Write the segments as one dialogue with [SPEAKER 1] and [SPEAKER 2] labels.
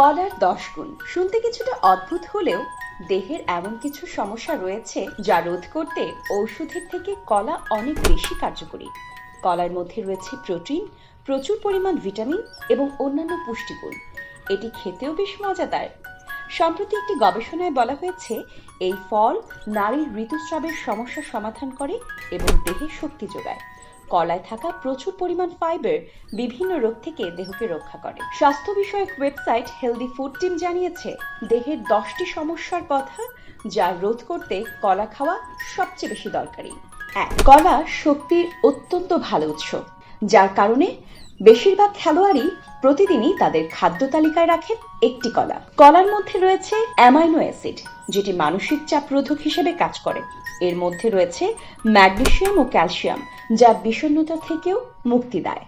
[SPEAKER 1] কলার দশ গুণ। শুনতে কিছুটা অদ্ভুত হলেও দেহের এমন কিছু সমস্যা রয়েছে যা রোধ করতে ঔষধের থেকে কলা অনেক বেশি কার্যকরী। কলার মধ্যে রয়েছে প্রোটিন, প্রচুর পরিমাণ ভিটামিন এবং অন্যান্য পুষ্টিগুণ। এটি খেতেও বেশ মজাদার। সম্প্রতি একটি গবেষণায় বলা হয়েছে, এই ফল নারীর ঋতুস্রাবের সমস্যা সমাধান করে এবং দেহে শক্তি যোগায়। কলায় থাকা প্রচুর পরিমাণ ফাইবার বিভিন্ন রোগ থেকে দেহকে রক্ষা করে। স্বাস্থ্য বিষয়ক ওয়েবসাইট হেলদি ফুড টিম জানিয়েছে, দেহের দশটি সমস্যার কথা যা রোধ করতে কলা খাওয়া সবচেয়ে বেশি দরকারি। এক, কলা শক্তির অত্যন্ত ভালো উৎস। যার কারণে বেশিরভাগ খেলোয়াড়ই প্রতিদিনই তাদের খাদ্য তালিকায় রাখেন একটি কলা। কলার মধ্যে রয়েছে অ্যামাইনো অ্যাসিড, যেটি মানসিক চাপ রোধক হিসেবে কাজ করে। এর মধ্যে রয়েছে ম্যাগনেসিয়াম ও ক্যালসিয়াম, যা বিষণ্ণতা থেকেও মুক্তি দেয়।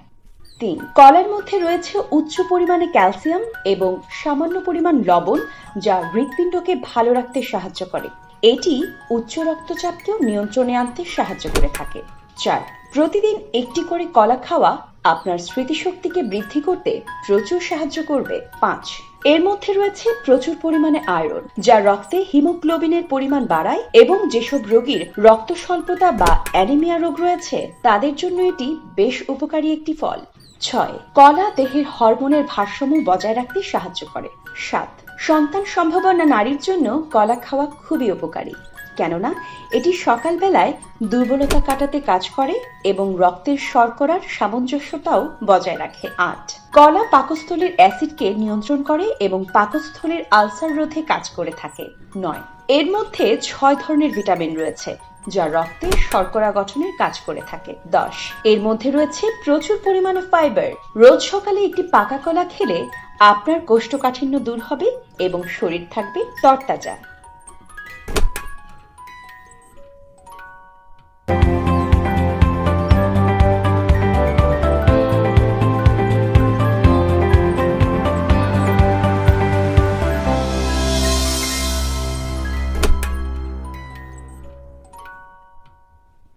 [SPEAKER 1] তিন, কলার মধ্যে রয়েছে উচ্চ পরিমাণে ক্যালসিয়াম এবং সামান্য পরিমাণ লবণ, যা হৃৎপিণ্ডকে ভালো রাখতে সাহায্য করে। এটি উচ্চ রক্তচাপকেও নিয়ন্ত্রণে আনতে সাহায্য করে থাকে। চার প্রতিদিন একটি করে কলা খাওয়া আপনার স্মৃতিশক্তিকে বৃদ্ধি করতে প্রচুর সাহায্য করবে পাঁচ। এর মধ্যে রয়েছে প্রচুর পরিমাণে আয়রন, যা রক্তে হিমোগ্লোবিনের পরিমাণ বাড়ায় এবং যেসব রোগীর রক্ত স্বল্পতা বা অ্যানিমিয়া রোগ রয়েছে, তাদের জন্য এটি বেশ উপকারী একটি ফল। ছয়, কলা দেহের হরমোনের ভারসাম্য বজায় রাখতে সাহায্য করে। সাত, সন্তান সম্ভাবনা নারীর জন্য কলা খাওয়া খুবই উপকারী। কেননা, এটি সকালবেলায় দুর্বলতা কাটাতে কাজ করে এবং রক্তের শর্করার সামঞ্জস্যতাও বজায় রাখে। আট, কলা পাকস্থলীর অ্যাসিডকে নিয়ন্ত্রণ করে এবং পাকস্থলীর আলসার রোধে কাজ করে থাকে। নয়, এর মধ্যে ছয় ধরনের ভিটামিন রয়েছে। যা রক্তে শর্করা গঠনের কাজ করে থাকে, দশ। এর মধ্যে রয়েছে প্রচুর পরিমাণে ফাইবার রোজ সকালে একটি পাকা কলা খেলে আপনার কোষ্ঠকাঠিন্য দূর হবে এবং শরীর থাকবে তরতাজা।